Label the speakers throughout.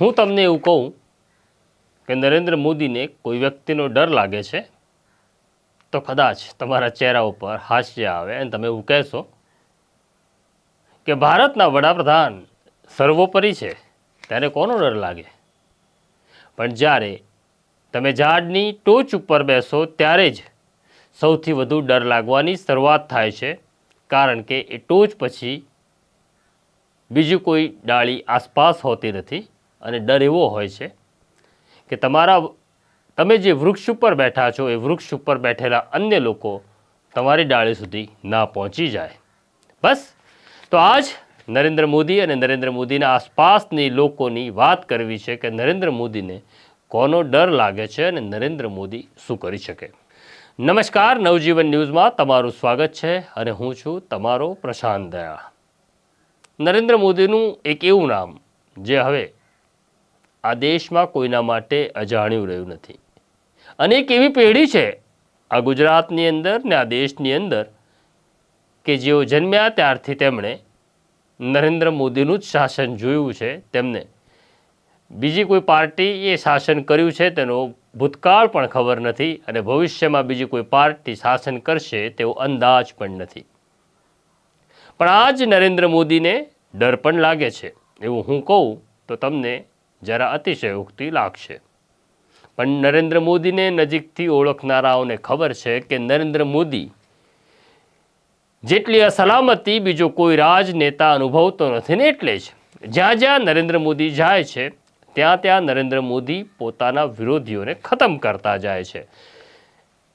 Speaker 1: હું તમને એવું કહું કે નરેન્દ્ર મોદીને કોઈ વ્યક્તિનો ડર લાગે છે, તો કદાચ તમારા ચહેરા ઉપર હાસ્ય આવે અને તમે એવું કહેશો કે ભારતના વડાપ્રધાન સર્વોપરી છે, ત્યારે કોનો ડર લાગે? પણ જ્યારે તમે ઝાડની ટોચ ઉપર બેસો, ત્યારે જ સૌથી વધુ ડર લાગવાની શરૂઆત થાય છે, કારણ કે એ ટોચ પછી બીજી કોઈ ડાળી આસપાસ હોતી નથી. અને ડર એવો હોય છે કે તમારા તમે જે વૃક્ષ ઉપર બેઠા છો, એ વૃક્ષ ઉપર બેઠેલા અન્ય લોકો તમારી ડાળી સુધી ના પહોંચી જાય. બસ. તો આજ નરેન્દ્ર મોદી અને નરેન્દ્ર મોદીના આસપાસની લોકોની વાત કરવી છે કે નરેન્દ્ર મોદીને કોનો ડર લાગે છે અને નરેન્દ્ર મોદી શું કરી શકે. નમસ્કાર. નવજીવન ન્યૂઝમાં તમારું સ્વાગત છે અને હું છું તમારો પ્રશાંત દયા. નરેન્દ્ર મોદીનું એક એવું નામ, જે હવે આ દેશમાં કોઈના માટે અજાણ્યું રહ્યું નથી. અને એક એવી પેઢી છે, આ ગુજરાતની અંદર ને આ દેશની અંદર, કે જેઓ જન્મ્યા ત્યારથી તેમણે નરેન્દ્ર મોદીનું જ શાસન જોયું છે, તેમને. બીજી કોઈ પાર્ટી એ શાસન કર્યું છે, તેનો ભૂતકાળ પણ ખબર નથી અને ભવિષ્યમાં બીજી કોઈ પાર્ટી શાસન કરશે તેવો અંદાજ પણ નથી. પણ આ જ નરેન્દ્ર મોદીને ડર પણ લાગે છે. એવું હું કહું તો તમને જરા અતિશયોક્તિ લાગશે. પણ નરેન્દ્ર મોદીને નજીકથી ઓળખનારાઓને ખબર છે કે નરેન્દ્ર મોદી જેટલી અસલામતી બીજો કોઈ રાજનેતા અનુભવતો નથી ને એટલે જ. જ્યાં જ્યાં નરેન્દ્ર મોદી જાય છે, ત્યાં ત્યાં નરેન્દ્ર મોદી પોતાના વિરોધીઓને ખતમ કરતા જાય છે.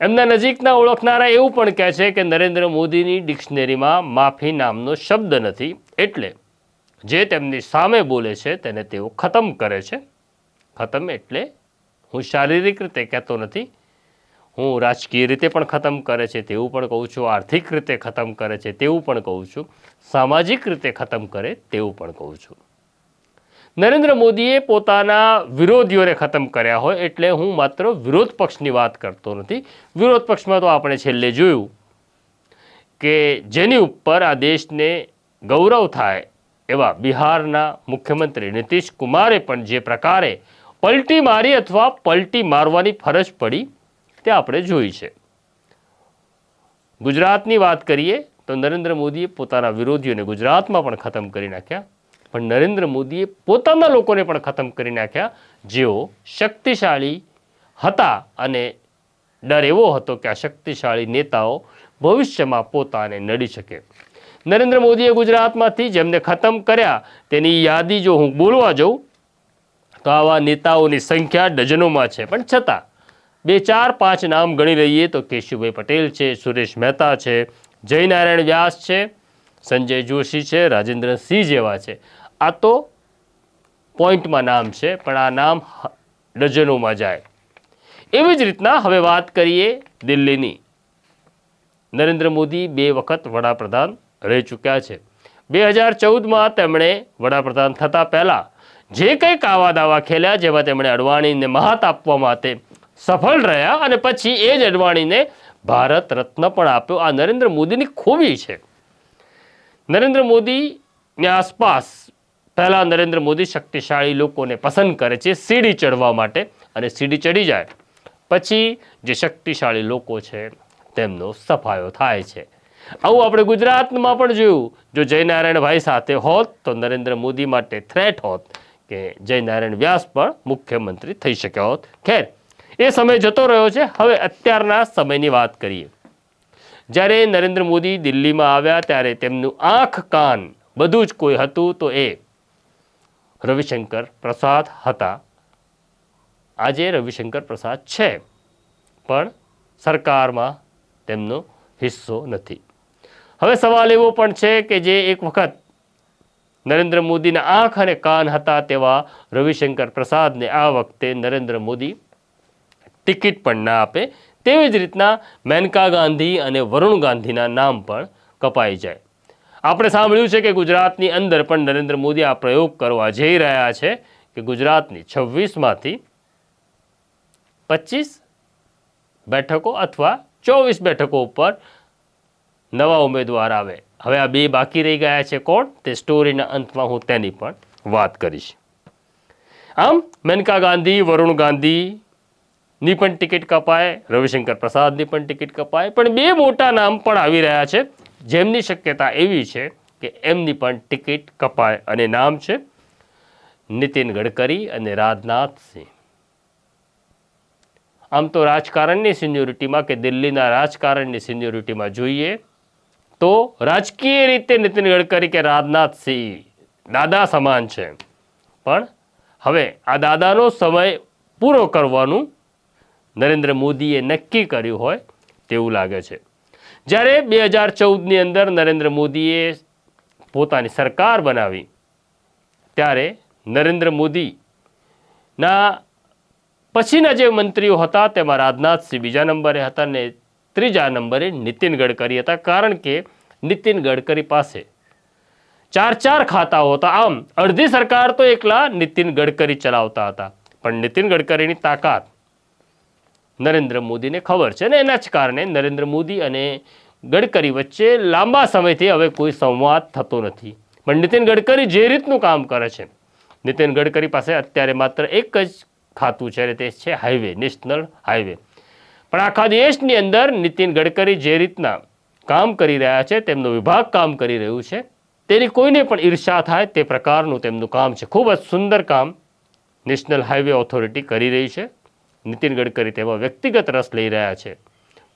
Speaker 1: એમના નજીકના ઓળખનારા એવું પણ કહે છે કે નરેન્દ્ર મોદીની ડિક્શનરીમાં માફી નામનો શબ્દ નથી, એટલે જે તેમની સામે બોલે છે તેને તેઓ ખતમ કરે છે. ખતમ એટલે હું શારીરિક રીતે કહેતો નથી, હું રાજકીય રીતે પણ ખતમ કરે છે, તેવું પણ કહું છું, આર્થિક રીતે ખતમ કરે છે, તેવું પણ કહું છું, સામાજિક રીતે ખતમ કરે તેવું પણ કહું છું. નરેન્દ્ર મોદીએ પોતાના વિરોધીઓને ખતમ કર્યા હોય એટલે હું માત્ર વિરોધ પક્ષની વાત કરતો નથી. વિરોધ પક્ષમાં તો આપણે છેલ્લે જોયું કે જેની ઉપર આ દેશને ગૌરવ થાય એવા બિહારના મુખ્યમંત્રી નીતિશ કુમારે પણ જે પ્રકારે પલટી મારી અથવા પલટી મારવાની ફરજ પડી, તે આપણે જોઈ છે. ગુજરાતની વાત કરીએ તો નરેન્દ્ર મોદીએ પોતાના વિરોધીઓને ગુજરાતમાં પણ ખતમ કરી નાખ્યા. પણ નરેન્દ્ર મોદીએ પોતાના લોકોને પણ ખતમ કરી નાખ્યા. જેઓ શક્તિશાળી હતા અને ડર એવો હતો કે આ શક્તિશાળી નેતાઓ ભવિષ્યમાં પોતાને નડી શકે. નરેન્દ્ર મોદીએ ગુજરાતમાંથી જેમને ખતમ કર્યા તેની યાદી જો હું બોલવા જાઉં, તો આવા નેતાઓની સંખ્યા ડઝનોમાં છે. પણ છતાં, બે ચાર પાંચ નામ ગણી લઈએ તો કેશુભાઈ પટેલ છે, સુરેશ મહેતા છે, જયનારાયણ વ્યાસ છે, સંજય જોશી છે, રાજેન્દ્રસિંહ જેવા છે. આ તો પોઈન્ટમાં નામ છે, પણ આ નામ ડઝનોમાં જાય. એવી જ રીતના હવે વાત કરીએ દિલ્હીની. નરેન્દ્ર મોદી બે વખત વડાપ્રધાન રહી ચૂક્યા છે. બે હજાર ચૌદમાં તેમણે વડાપ્રધાન થતાં પહેલાં જે કંઈક આવા દાવા ખેલ્યા જેમાં તેમણે અડવાણીને મહાત આપવા માટે સફળ રહ્યા અને પછી એ જ અડવાણીને ભારત રત્ન પણ આપ્યો. આ નરેન્દ્ર મોદીની ખૂબી છે. નરેન્દ્ર મોદીની આસપાસ પહેલાં નરેન્દ્ર મોદી શક્તિશાળી લોકોને પસંદ કરે છે, સીડી ચડવા માટે અને સીડી ચડી જાય. પછી જે શક્તિશાળી લોકો છે, તેમનો સફાયો થાય છે. આવું આપણે ગુજરાતમાં પણ જોયું. જો જયનારાયણભાઈ સાથે હોત, તો નરેન્દ્ર મોદી માટે થ્રેટ હોત કે જયનારાયણ વ્યાસ પણ મુખ્યમંત્રી થઈ શક્યા હોત. ખેર, એ સમય જતો રહ્યો છે. હવે અત્યારના સમયની વાત કરીએ. જ્યારે નરેન્દ્ર મોદી દિલ્હીમાં આવ્યા, ત્યારે તેમનું આંખ કાન બધું જ કોઈ હતું, તો એ રવિશંકર પ્રસાદ હતા. આજે રવિશંકર પ્રસાદ છે, પણ સરકારમાં તેમનો હિસ્સો નથી. હવે સવાલ એવો પણ છે કે જે એક વખત નરેન્દ્ર મોદીના આંખ અને કાન હતા તેવા રવિશંકર પ્રસાદને આ વખતે નરેન્દ્ર મોદી ટિકિટ પણ ના આપે, તેવી જ રીતના મેનકા ગાંધી અને વરુણ ગાંધીના નામ પણ કપાઈ જાય. આપણે સાંભળ્યું છે કે ગુજરાતની અંદર પણ નરેન્દ્ર મોદી આ પ્રયોગ કરવા જઈ રહ્યા છે કે ગુજરાતની છવ્વીસમાંથી પચીસ બેઠકો અથવા ચોવીસ બેઠકો ઉપર નવા ઉમેદવાર આવે. હવે આ બે બાકી રહી ગયા છે કોણ? તે સ્ટોરીના અંતમાં હું તેની પણ વાત કરીશ. આમ, મેનકા ગાંધી, વરુણ ગાંધીની પણ ટિકિટ કપાય, રવિશંકર પ્રસાદની પણ ટિકિટ કપાય, પણ બે મોટા નામ પણ આવી રહ્યા છે. જેમની શક્યતા એવી છે કે એમની પણ ટિકિટ કપાય અને નામ છે નીતિન ગડકરી અને રાજનાથસિંહ આમ તો રાજકારણની સિન્યોરિટીમાં કે દિલ્હીના રાજકારણની સિન્યોરિટીમાં જોઈએ તો રાજકીય રીતે નીતિન ગડકરી કે રાજનાથ સિંહ દાદા સમાન છે. પણ હવે આ દાદાનો સમય પૂરો કરવાનું નરેન્દ્ર મોદીએ નક્કી કર્યું હોય તેવું લાગે છે. જ્યારે બે હજાર ચૌદની અંદર નરેન્દ્ર મોદીએ પોતાની સરકાર બનાવી, ત્યારે નરેન્દ્ર મોદીના પછીના જે મંત્રીઓ હતા તેમાં રાજનાથસિંહ બીજા નંબરે હતા ને ત્રીજા નંબરે નીતિન ગડકરી હતા, કારણ કે નીતિન ગડકરી પાસે ચાર ચાર ખાતાઓ હતા. આમ, અડધી સરકાર તો એકલા નીતિન ગડકરી ચલાવતા હતા. પણ નીતિન ગડકરીની તાકાત નરેન્દ્ર મોદીને ખબર છે ને એના જ કારણે નરેન્દ્ર મોદી અને ગડકરી વચ્ચે લાંબા સમયથી હવે કોઈ સંવાદ થતો નથી. પણ નીતિન ગડકરી જે રીતનું કામ કરે છે, નીતિન ગડકરી પાસે અત્યારે માત્ર એક જ ખાતું છે અને તે છે હાઈવે, નેશનલ હાઈવે. પણ આખા દેશની અંદર નીતિન ગડકરી જે રીતના કામ કરી રહ્યા છે, તેમનો વિભાગ કામ કરી રહ્યું છે, તેની કોઈને પણ ઈર્ષા થાય તે પ્રકારનું તેમનું કામ છે. ખૂબ જ સુંદર કામ નેશનલ હાઈવે ઓથોરિટી કરી રહી છે. નીતિન ગડકરી તેમાં વ્યક્તિગત રસ લઈ રહ્યા છે.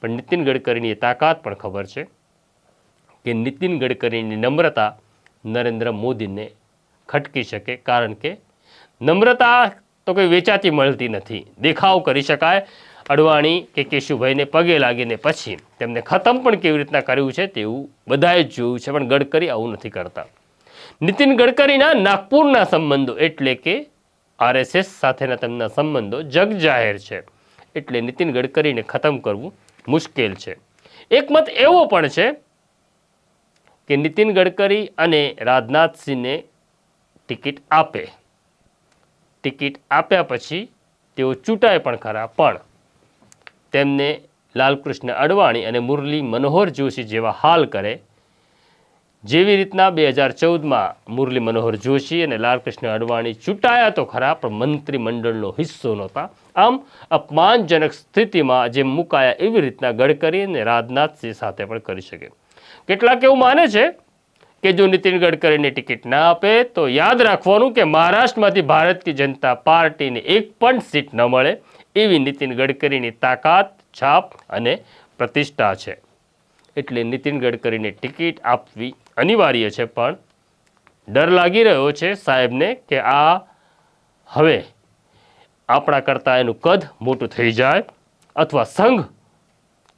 Speaker 1: પણ નીતિન ગડકરીની તાકાત પણ ખબર છે કે નીતિન ગડકરીની નમ્રતા નરેન્દ્ર મોદીને ખટકી શકે, કારણ કે નમ્રતા તો કોઈ વેચાતી મળતી નથી. દેખાવ કરી શકાય. અડવાણી કે કેશુભાઈને પગે લાગીને પછી તેમને ખતમ પણ કેવી રીતના કર્યું છે તેવું બધાએ જ જોયું છે, પણ ગડકરી આવું નથી કરતા. નીતિન ગડકરીના નાગપુરના સંબંધો એટલે કે આરએસએસ સાથેના તેમના સંબંધો જગજાહેર છે. એટલે નીતિન ગડકરીને ખતમ કરવું મુશ્કેલ છે. એક મત એવો પણ છે કે નીતિન ગડકરી અને રાજનાથસિંહને ટિકિટ આપે. ટિકિટ આપ્યા પછી તેઓ ચૂંટાય પણ ખરા, પણ તેમને લાલકૃષ્ણ અડવાણી અને મુરલી મનોહર જોશી જેવા હાલ કરે. જેવી રીતના બે હજાર ચૌદમાં મુરલી મનોહર જોશી અને લાલકૃષ્ણ અડવાણી ચૂંટાયા તો ખરા, પણ મંત્રીમંડળનો હિસ્સો નહોતા. આમ અપમાનજનક સ્થિતિમાં જે મુકાયા એવી રીતના ગડકરી અને રાજનાથસિંહ સાથે પણ કરી શકે. કેટલાક એવું માને છે કે જો નીતિન ગડકરીને ટિકિટ ના આપે, તો યાદ રાખવાનું કે મહારાષ્ટ્રમાંથી ભારતીય જનતા પાર્ટીને એક પણ સીટ ન મળે. એવી નીતિન ગડકરીની તાકાત, છાપ અને પ્રતિષ્ઠા છે. એટલે નીતિન ગડકરીને ટિકિટ આપવી અનિવાર્ય છે, પણ ડર લાગી રહ્યો છે સાહેબને કે આ હવે આપણા કરતાં એનું કદ મોટું થઈ જાય અથવા સંઘ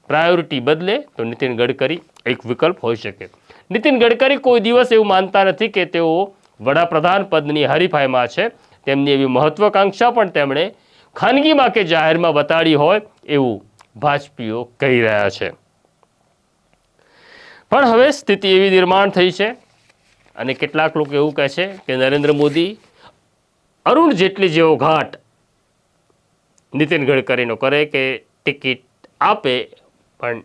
Speaker 1: પ્રાયોરિટી બદલે તો નીતિન ગડકરી એક વિકલ્પ હોઈ શકે. નીતિન ગડકરી કોઈ દિવસ એવું માનતા નથી કે તેઓ વડાપ્રધાન પદની હરીફાઈમાં છે. તેમની એવી મહત્વાકાંક્ષા પણ તેમણે ખાનગીમાં કે જાહેરમાં બતાડી હોય એવું ભાજપીઓ કહી રહ્યા છે. પણ હવે સ્થિતિ એવી નિર્માણ થઈ છે અને કેટલાક લોકો એવું કહે છે કે નરેન્દ્ર મોદી અરુણ જેટલી જેવો ઘાટ નીતિન ગડકરીનો કરે કે ટિકિટ આપે, પણ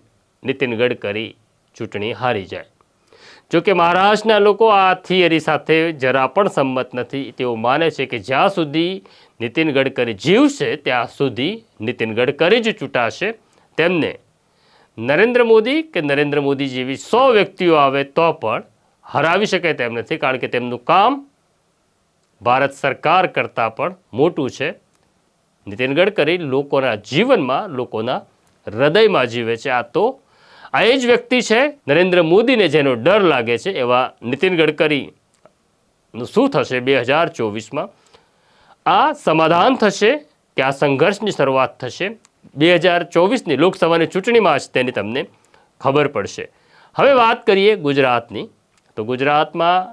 Speaker 1: નીતિન ગડકરી ચૂંટણી હારી જાય. જોકે મહારાષ્ટ્રના લોકો આ થિયરી સાથે જરા પણ સંમત નથી. તેઓ માને છે કે જ્યાં સુધી નીતિન ગડકરી જીવશે ત્યાં સુધી નીતિન ગડકરી જ ચૂંટાશે. તેમને નરેન્દ્ર મોદી કે નરેન્દ્ર મોદી જેવી સો વ્યક્તિઓ આવે તો પણ હરાવી શકે તેમ નથી, કારણ કે તેમનું કામ ભારત સરકાર કરતાં પણ મોટું છે. નીતિન ગડકરી લોકોના જીવનમાં, લોકોના હૃદયમાં જીવે છે. આ તો આ એ જ વ્યક્તિ છે, નરેન્દ્ર મોદીને જેનો ડર લાગે છે એવા નીતિન ગડકરીનું શું થશે બે હજાર ચોવીસમાં? આ સમાધાન થશે કે આ સંઘર્ષની શરૂઆત થશે. બે હજાર ચોવીસની લોકસભાની ચૂંટણીમાં જ તેની તમને ખબર પડશે. હવે વાત કરીએ ગુજરાતની. તો ગુજરાતમાં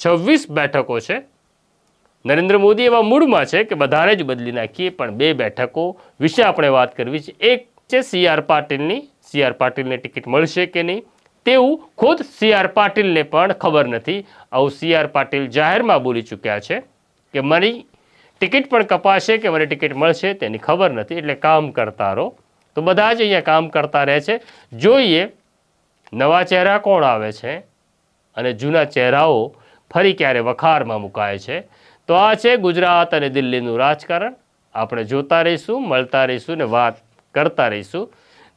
Speaker 1: છવ્વીસ બેઠકો છે. નરેન્દ્ર મોદી એવા મૂડમાં છે કે બધાને જ બદલી નાખીએ, પણ બે બેઠકો વિશે આપણે વાત કરવી છે. એક છે સી આર પાટીલની. સી આર પાટીલને ટિકિટ મળશે કે નહીં? તેવું ખુદ સી આર પાટીલને પણ ખબર નથી. આવું સી આર પાટીલ જાહેરમાં બોલી ચૂક્યા છે કે મારી ટિકિટ પણ કપાશે કે મને ટિકિટ મળશે તેની ખબર નથી, એટલે કામ કરતા રહો તો બધા જ અહીંયા કામ કરતા રહે છે. જોઈએ નવા ચહેરા કોણ આવે છે અને જૂના ચહેરાઓ ફરી ક્યારે વખારમાં મુકાય છે. તો આ છે ગુજરાત અને દિલ્હીનું રાજકારણ. આપણે જોતા રહીશું, મળતા રહીશું ને વાત કરતા રહીશું.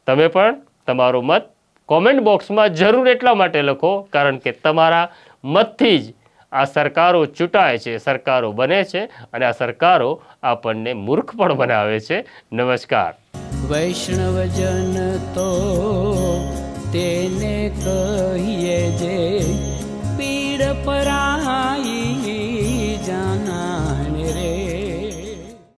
Speaker 1: તમે પણ તમારો મત કોમેન્ટ બોક્સમાં જરૂર એટલા માટે લખો, કારણ કે તમારા મતથી જ આ સરકારો ચૂંટાય છે, સરકારો બને છે અને આ સરકારો આપણને મૂર્ખ પણ બનાવે છે. નમસ્કાર.
Speaker 2: વૈષ્ણવજન તો તેને કહીએ જે પીડ પરાઈ